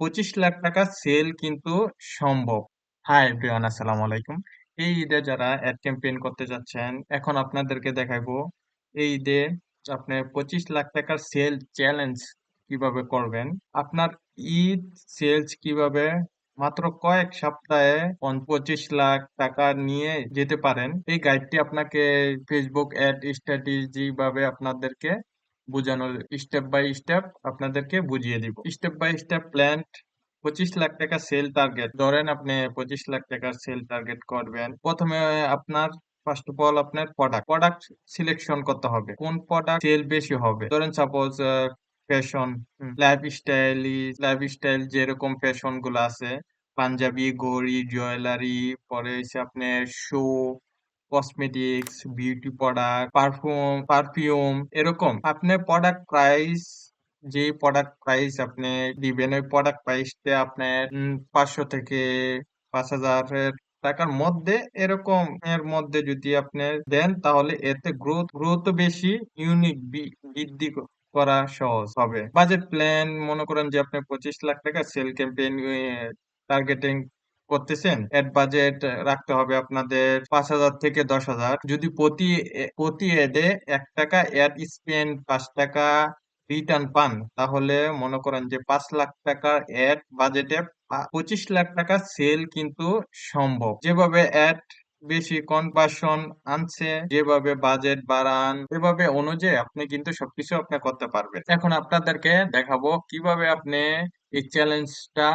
পঁচিশ লাখ টাকা সেল কিন্তু সম্ভব। হাই এভরিওয়ান আসসালামু আলাইকুম। এই ঈদে যারা অ্যাড ক্যাম্পেইন করতে যাচ্ছেন, এখন আপনাদেরকে দেখাবো এই ঈদে আপনি পঁচিশ লাখ টাকার সেল চ্যালেঞ্জ কীভাবে করবেন। আপনার ঈদ সেলস কীভাবে মাত্র কয়েক সপ্তাহে পঁচিশ লাখ টাকা নিয়ে যেতে পারেন, এই গাইডটি আপনাকে ফেসবুক অ্যাড স্ট্র্যাটেজি ভাবে আপনাদেরকে বোঝানোর স্টেপ বাই স্টেপ আপনাদেরকে বুঝিয়ে দিব। স্টেপ বাই স্টেপ প্ল্যান পঁচিশ লাখ টাকা সেল টার্গেট ধরেন আপনি পঁচিশ লাখ টাকার সেল টার্গেট করবেন। প্রথমে আপনার ফার্স্ট অফ অল আপনার প্রোডাক্ট প্রোডাক্ট সিলেকশন করতে হবে। কোন প্রোডাক্ট সেল বেশি হবে? ধরেন suppose fashion life style life style যেরকম ফ্যাশনগুলো আছে পাঞ্জাবি গড়ি জুয়েলারি পরে হচ্ছে আপনার show cosmetics beauty product perfume perfume এরকম। আপনি প্রোডাক্ট প্রাইস যে প্রোডাক্ট প্রাইস আপনি দিবেন, ওই প্রোডাক্ট প্রাইসটা আপনার পাঁচশো থেকে পাঁচ হাজারের টাকার মধ্যে এরকম এর মধ্যে যদি আপনি দেন, তাহলে এতে গ্রোথ গ্রোথ বেশি ইউনিক বৃদ্ধি করা সহজ হবে। বাজেট প্ল্যান মনে করেন যে আপনি পঁচিশ লাখ টাকা সেল ক্যাম্পেইন টার্গেটিং করতেছেন অ্যাড বাজেট রাখতে হবে আপনাদের পাঁচ হাজার থেকে দশ হাজার। যদি প্রতি প্রতি এডে এক টাকা অ্যাড স্পেন্ড পাঁচ টাকা রিটার্ন পান, তাহলে মনে করেন যে পাঁচ লাখ টাকা এড বাজেটে পঁচিশ লাখ টাকা সেল কিন্তু সম্ভব। যেভাবে অ্যাড বেশি কনভার্সন আনছে, যেভাবে বাজেট বাড়ান, এভাবে অনুযায়ী আপনি কিন্তু সবকিছু আপনি করতে পারবেন। এখন আপনাদেরকে দেখাবো কীভাবে আপনি এই চ্যালেঞ্জটা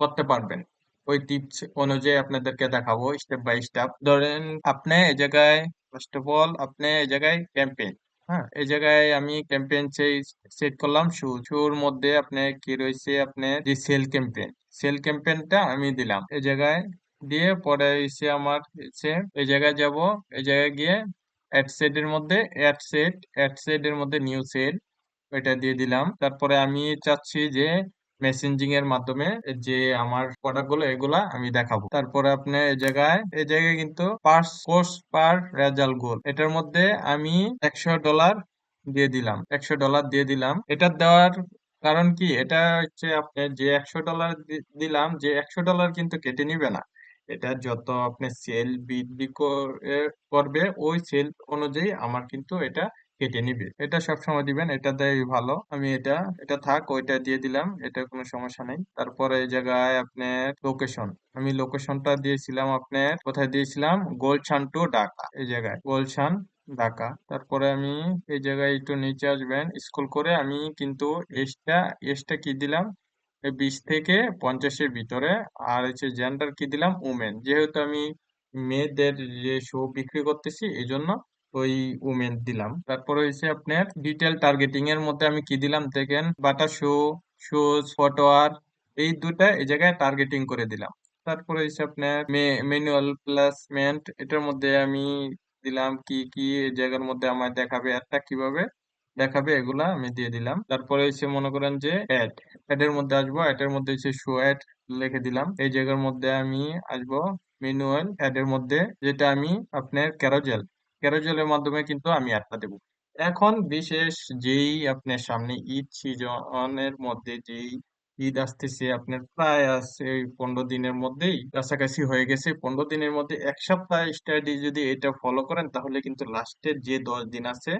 করতে পারবেন। ওই টিপস অনুযায়ী আপনাদেরকে দেখাবো স্টেপ বাই স্টেপ ধরেন আপনি এই জায়গায় ফার্স্ট অফ অল আপনি এই জায়গায় ক্যাম্পেইন হ্যাঁ? এই জায়গায় আমি ক্যাম্পেইন সেট করলাম। শু শুর মধ্যে আপনি কি রয়েছে? আপনার যে সেল ক্যাম্পেইন সেল ক্যাম্পেইনটা আমি দিলাম। এই জায়গায় দিয়ে পরে এসে আমার হচ্ছে এই জায়গায় যাব। এই জায়গায় গিয়ে অ্যাড সেট এর মধ্যে অ্যাড সেট অ্যাড সেট এর মধ্যে নিউ সেল এটা দিয়ে দিলাম। তারপরে আমি চাচ্ছি যে মেসেঞ্জিং এর মাধ্যমে যে আমার প্রোডাক্টগুলো এগুলা আমি দেখাবো। তারপরে আপনি এই জায়গায় এই জায়গায় কিন্তু পার কোর্স পার রেজাল্ট গোল। এটার মধ্যে আমি একশো ডলার দিয়ে দিলাম। একশো ডলার দিয়ে দিলাম। এটা দেওয়ার কারণ কি? এটা হচ্ছে আপনি যে একশো ডলার দিলাম, যে একশো ডলার কিন্তু কেটে নিবে না। এটা যত আপনি সেল বৃদ্ধি করে- করবে, ওই সেল অনুযায়ী আমার কিন্তু এটা কেটে নিবে। এটা সবসময় দিবেন, এটা দেয় ভালো। আমি এটা এটা থাক, ওইটা দিয়ে দিলাম, এটা কোনো সমস্যা নেই। তারপরে এই জায়গায় আপনার লোকেশন আমি লোকেশনটা দিয়েছিলাম আপনার, কোথায় দিয়েছিলাম? গোলশান টু ঢাকা, এই জায়গায়। গোলশান, ঢাকা। তারপরে আমি এই জায়গায় একটু নিচে আসবেন স্কুল করে আমি কিন্তু এসটা এসটা কি দিলাম? বিশ থেকে পঞ্চাশের ভিতরে। আর হচ্ছে জেন্ডার কি দিলাম? উমেন যেহেতু আমি মেয়েদের যে শো বিক্রি করতেছি এই জন্য ওই উমেন দিলাম। তারপরে হচ্ছে আপনার ডিটেল টার্গেটিং এর মধ্যে আমি কি দিলাম দেখেন, বাটা শো শুজ ফটোয়ার এই দুটা এই জায়গায় টার্গেটিং করে দিলাম। তারপরে হচ্ছে আপনার ম্যানুয়াল প্লেসমেন্ট এটার মধ্যে আমি দিলাম কি কি জায়গার মধ্যে আমার দেখাবে, একটা কীভাবে দেখাবে এগুলা আমি দিয়ে দিলাম। তারপরে হচ্ছে মনে করেন যে অ্যাড অ্যাড এর মধ্যে আসব অ্যাড এর মধ্যে হচ্ছে শো অ্যাড লিখে দিলাম। এই জায়গার মধ্যে আমি আসব ম্যানুয়াল অ্যাড এর মধ্যে, যেটা আমি আপনার ক্যারোজেল ক্যারোজেলের মাধ্যমে কিন্তু আমি অ্যাডটা দেবো। এখন বিশেষ যেই আপনার সামনে ঈদ সিজনের মধ্যে, যেই ঈদ আসতেছে, আপনার প্রায় আছে পনেরো দিনের মধ্যেই, কাছাকাছি হয়ে গেছে। পনেরো দিনের মধ্যে এক সপ্তাহ স্টাডি যদি এটা ফলো করেন, তাহলে কিন্তু লাস্টের যে দশ দিন আছে,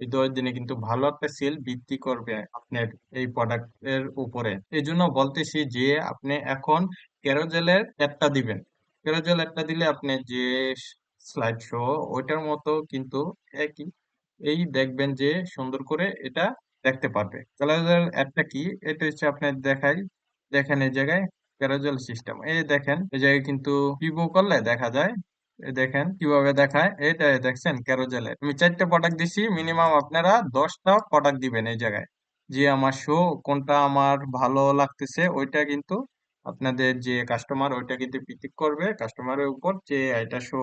এই দশ দিনে কিন্তু ভালো একটা সেল বৃদ্ধি করবে আপনার এই প্রোডাক্টের উপরে। এই জন্য বলতেছি যে আপনি এখন ক্যারোজেলের একটা দিবেন। ক্যারোজেল একটা দিলে আপনি যে স্লাইড শো ওইটার মতো কিন্তু একই। এই দেখবেন যে সুন্দর করে এটা দেখতে পারবে। ক্যারোজেল একটা কি? এটা হচ্ছে আপনার দেখাই, দেখেন এই জায়গায় ক্যারোজেল সিস্টেম এই দেখেন, এই জায়গায় কিন্তু পিভো করলে দেখা যায়। দেখেন কীভাবে দেখায়, এটা দেখছেন ক্যারোজেলে আমি চারটে প্রোডাক্ট দিছি মিনিমাম আপনারা দশটা প্রোডাক্ট দিবেন এই জায়গায়। যে আমার শো কোনটা আমার ভালো লাগতেছে, ওইটা কিন্তু আপনাদের যে কাস্টমার ওইটা কিন্তু পিক করবে। কাস্টমারের উপর যে এটা শো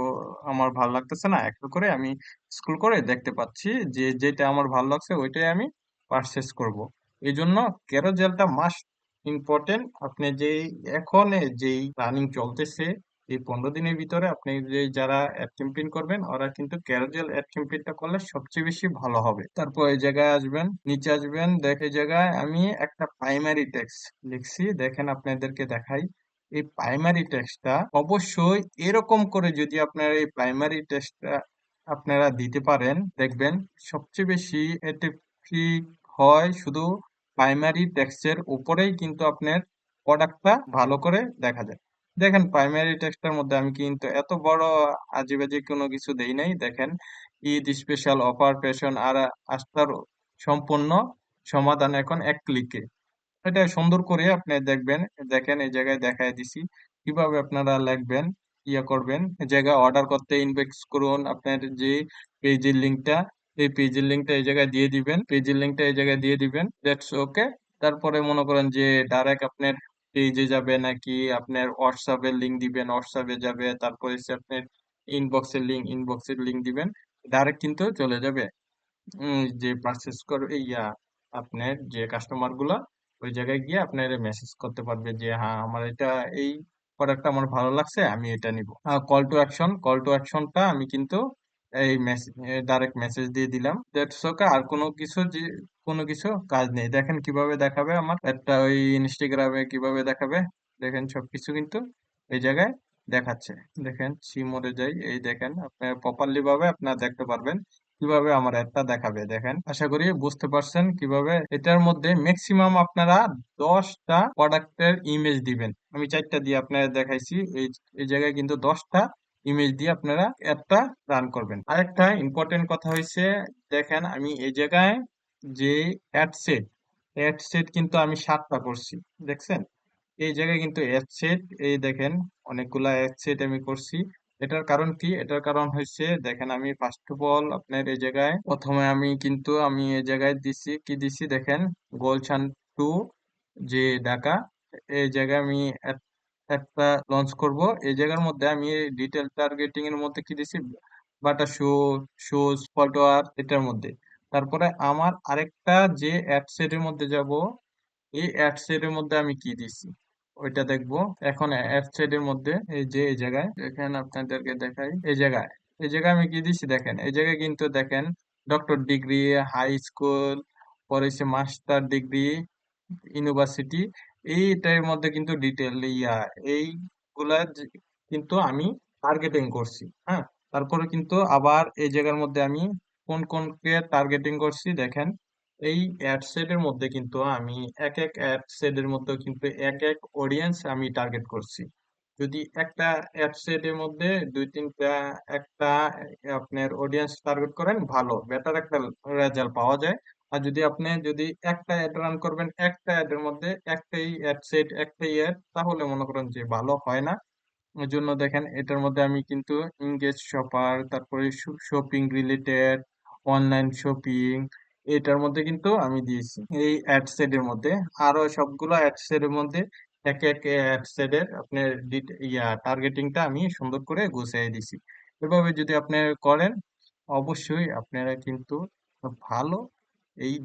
আমার ভালো লাগতেছে না, একটা করে আমি স্কুল করে দেখতে পাচ্ছি যে যেটা আমার ভালো লাগছে ওইটাই আমি পারচেস করব। এই জন্য ক্যারোজেলটা মাস্ট ইম্পর্টেন্ট আপনি যেই, এখন যেই রানিং চলতেছে এই পনেরো দিনের ভিতরে আপনি যে যারা অ্যাড ক্যাম্পেইন করবেন, ওরা কিন্তু ক্যারোজেল অ্যাড ক্যাম্পেইনটা করলে সবচেয়ে বেশি ভালো হবে। তারপর এই জায়গায় আসবেন, নিচে আসবেন, দেখে জায়গায় আমি একটা প্রাইমারি টেক্সট লিখছি, দেখেন আপনাদেরকে দেখাই। এই প্রাইমারি টেক্সটটা অবশ্যই এরকম করে যদি আপনারা এই প্রাইমারি টেক্সটটা আপনারা দিতে পারেন, দেখবেন সবচেয়ে বেশি এট্রাকটিভ হয় শুধু প্রাইমারি টেক্সটের উপরেই কিন্তু আপনার প্রোডাক্টটা ভালো করে দেখা যায়। দেখেন প্রাইমারি টেক্সটের মধ্যে আমি কিন্তু এত বড় আজেবাজে কোনো কিছু দেই নাই। দেখেন, ঈদ স্পেশাল অফার ফ্যাশন আর আস্থার সম্পূর্ণ সমাধান এখন এক ক্লিকে এটা সুন্দর করে আপনি দেখবেন, দেখেন এই জায়গায় দেখায় দিছি। কীভাবে আপনারা লিখবেন ইয়া করবেন জায়গায় অর্ডার করতে ইনবক্স করুন, আপনার যে পেজের লিঙ্কটা এই পেজের লিঙ্কটা এই জায়গায় দিয়ে দিবেন পেজের লিঙ্কটা এই জায়গায় দিয়ে দিবেন দ্যাটস ওকে তারপরে মনে করেন যে ডাইরেক্ট আপনার পেজে যাবে নাকি আপনার হোয়াটসঅ্যাপের লিঙ্ক দিবেন হোয়াটসঅ্যাপে যাবে, তারপরে আপনার ইনবক্সের লিঙ্ক ইনবক্সের লিঙ্ক দিবেন ডাইরেক্ট কিন্তু চলে যাবে। যে পারচেস করবে ইয়া, আপনার যে কাস্টমারগুলা, ওই জায়গায় গিয়ে আপনার মেসেজ করতে পারবে যে হ্যাঁ আমার এটা, এই প্রোডাক্টটা আমার ভালো লাগছে, আমি এটা নিব। Call to action call to অ্যাকশনটা আমি কিন্তু এই মেসেজ ডাইরেক্ট মেসেজ দিয়ে দিলাম। দ্যাটস ওকে আর কোনো কিছু কোনো কিছু কাজ নেই। দেখেন কীভাবে দেখাবে আমার। একটা ওই ইনস্টাগ্রামে কীভাবে দেখাবে? দেখেন সবকিছু কিন্তু এই জায়গায় দেখাচ্ছে। দেখেন সি মোডে যাই। এই দেখেন আপনার প্রপারলি ভাবে আপনারা দেখতে পারবেন কীভাবে আমার অ্যাডটা দেখাবে। দেখেন, আশা করি বুঝতে পারছেন কীভাবে এটার মধ্যে ম্যাক্সিমাম আপনারা দশটা প্রোডাক্টের ইমেজ দিবেন। আমি চারটা দিয়ে আপনারা দেখাইছি। এই এই জায়গায় কিন্তু দশটা ইমেজ দিয়ে আপনারা অ্যাডটা রান করবেন। আরেকটা ইম্পর্টেন্ট কথা হয়েছে দেখেন আমি এই জায়গায় যে অ্যাড সেট অ্যাড সেট কিন্তু আমি সাতটা করছি, দেখছেন? এই জায়গায় কিন্তু অ্যাড সেট এই দেখেন অনেকগুলা অ্যাড সেট আমি করছি। এটার কারণ কি? এটার কারণ হচ্ছে দেখেন আমি ফার্স্ট অফ অল আপনার এই জায়গায় প্রথমে আমি কিন্তু আমি এই জায়গায় দিছি, কি দিছি? দেখেন গোলশান টু যে ঢাকা, এই জায়গায় আমি একটা লঞ্চ করব। এই জায়গার মধ্যে আমি ডিটেল টার্গেটিং এর মধ্যে কি দিছি? বাটা শো শোজ ফলোয়ার এটার মধ্যে। তারপরে আমার আরেকটা যে অ্যাড সেটের মধ্যে যাব, এই অ্যাড সেটের মধ্যে আমি কি দিছি? ওইটা দেখব। এখন অ্যাড সেটের মধ্যে এই যে, এই জায়গায়, দেখেন আপনাদেরকে দেখাই। এই জায়গায় এই জায়গায় আমি কি দিছি দেখেন? এই জায়গায় কিন্তু দেখেন ডক্টর ডিগ্রি হাই স্কুল পরে মাস্টার ডিগ্রি ইউনিভার্সিটি এইটার মধ্যে কিন্তু ডিটেল ইয়া এইগুলা কিন্তু আমি টার্গেটিং করছি হ্যাঁ? তারপরে কিন্তু আবার এই জায়গার মধ্যে আমি কোন কোনকে টার্গেটিং করছি দেখেন। এই অ্যাড সেটের মধ্যে কিন্তু আমি এক এক অ্যাড সেটের মধ্যে কিন্তু এক এক অডিয়েন্স আমি টার্গেট করছি। যদি একটা অ্যাড সেটের মধ্যে দুই, তিনটা, একটা আপনার অডিয়েন্স টার্গেট করেন, ভালো বেটার একটা রেজাল্ট পাওয়া যায়। আর যদি আপনি যদি একটা অ্যাড রান করবেন একটা অ্যাড এর মধ্যে একটাই অ্যাড সেট একটাই অ্যাড তাহলে মনে করেন যে ভালো হয় না। ওই জন্য দেখেন এটার মধ্যে আমি কিন্তু ইংগেজ শপার তারপরে শপিং রিলেটেড অনলাইন শপিং এটার মধ্যে কিন্তু আমি দিয়েছি। এই অ্যাড সেট এর মধ্যে আরও সবগুলো অ্যাড সেট এর মধ্যে এক এক অ্যাড সেট এর আপনার ইয়া টার্গেটিংটা আমি সুন্দর করে গুছিয়ে দিছি এভাবে যদি আপনি করেন, অবশ্যই আপনারা কিন্তু ভালো এই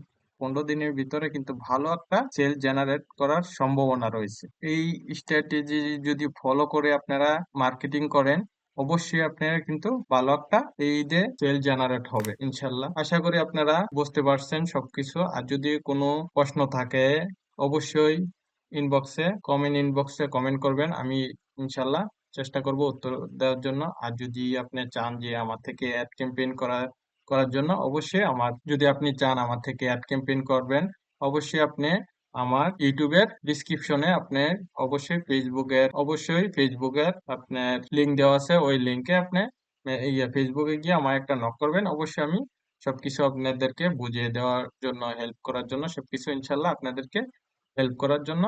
পনেরো দিনের ভিতরে কিন্তু ভালো একটা সেল জেনারেট করার সম্ভাবনা রয়েছে। এই স্ট্র্যাটেজি যদি ফলো করে আপনারা মার্কেটিং করেন, অবশ্যই আপনারা কিন্তু ভালো একটা এই যে সেল জেনারেট হবে, ইনশাল্লাহ। আশা করি আপনারা বুঝতে পারছেন সবকিছু। আর যদি কোনো প্রশ্ন থাকে, অবশ্যই ইনবক্সে কমেন্ট ইনবক্সে কমেন্ট করবেন। আমি ইনশাল্লাহ চেষ্টা করব উত্তর দেওয়ার জন্য। আর যদি আপনি চান যে আমার থেকে অ্যাড ক্যাম্পেইন করা করার জন্য অবশ্যই আমার, যদি আপনি চান আমার থেকে অ্যাড ক্যাম্পেইন করবেন, অবশ্যই আপনি আমার ইউটিউবের ডিসক্রিপশনে আপনি অবশ্যই ফেসবুকের অবশ্যই ফেসবুকের আপনার লিংক দেওয়া আছে, ওই লিঙ্কে আপনি ইয়ে ফেসবুকে গিয়ে আমার একটা নক করবেন, অবশ্যই আমি সবকিছু আপনাদেরকে বুঝিয়ে দেওয়ার জন্য হেল্প করার জন্য সবকিছু ইনশাল্লাহ আপনাদেরকে হেল্প করার জন্য